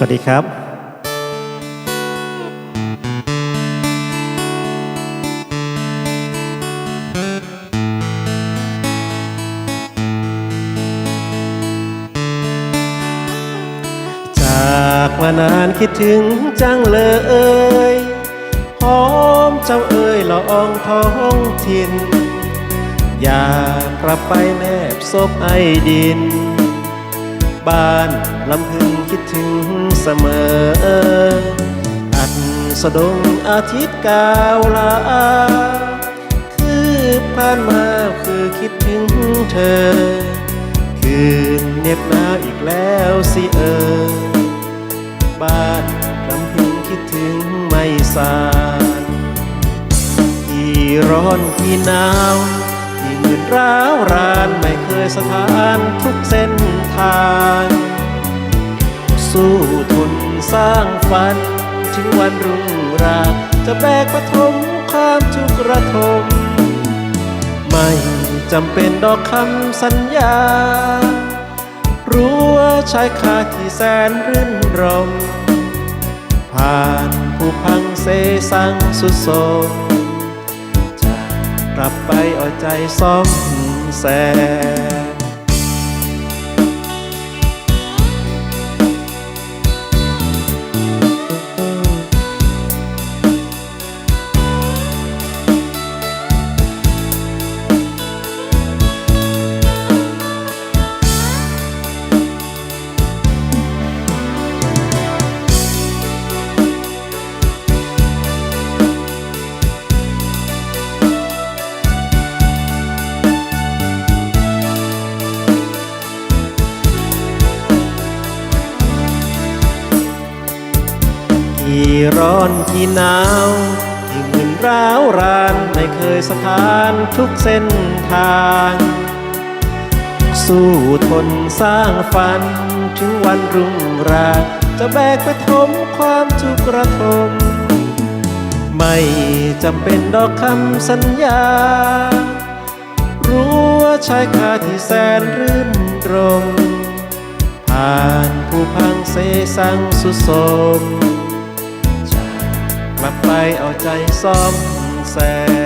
วัสดีครับจากมานานคิดถึงจังเลยหอมเจ้าเอ่ยละอองท้องถิ่น อยากกลับไปแนบศพไอดิน บ้านลำพึงคิดถึง เสมอ อันสะดงอาทิตย์กาวลา คือผ่านมาคือคิดถึงเธอ คืนเน็บหนาวอีกแล้วสิเออ บ้านลำพึงคิดถึงไม่สานที่ร้อนที่หนาวที่มืดร้าวรานไม่เคยสถานทุกเส้น สร้างฝัน ถึงวันรุ่งรางจะแบกปฐมความทุกข์ระทม ไม่จำเป็นดอกคำสัญญา รู้ว่าชายคาที่แสนรื่นรม ผ่านผู้พังเสสังสุดโทมจะกลับไปเอาใจซ่อมแซม ที่ร้อนที่หนาวที่มึนร้าวรานไม่เคยสถานทุกเส้นทาง สู้ทนสร้างฝันถึงวันรุ่งรา จะแบกไปทมความทุกข์ระทม ไม่จำเป็นดอกคำสัญญา รู้ว่าชายคาที่แสนรื่นรมผ่านผู้พังเสสังสุดโทรม กลับไปเอาใจซ่อมแซม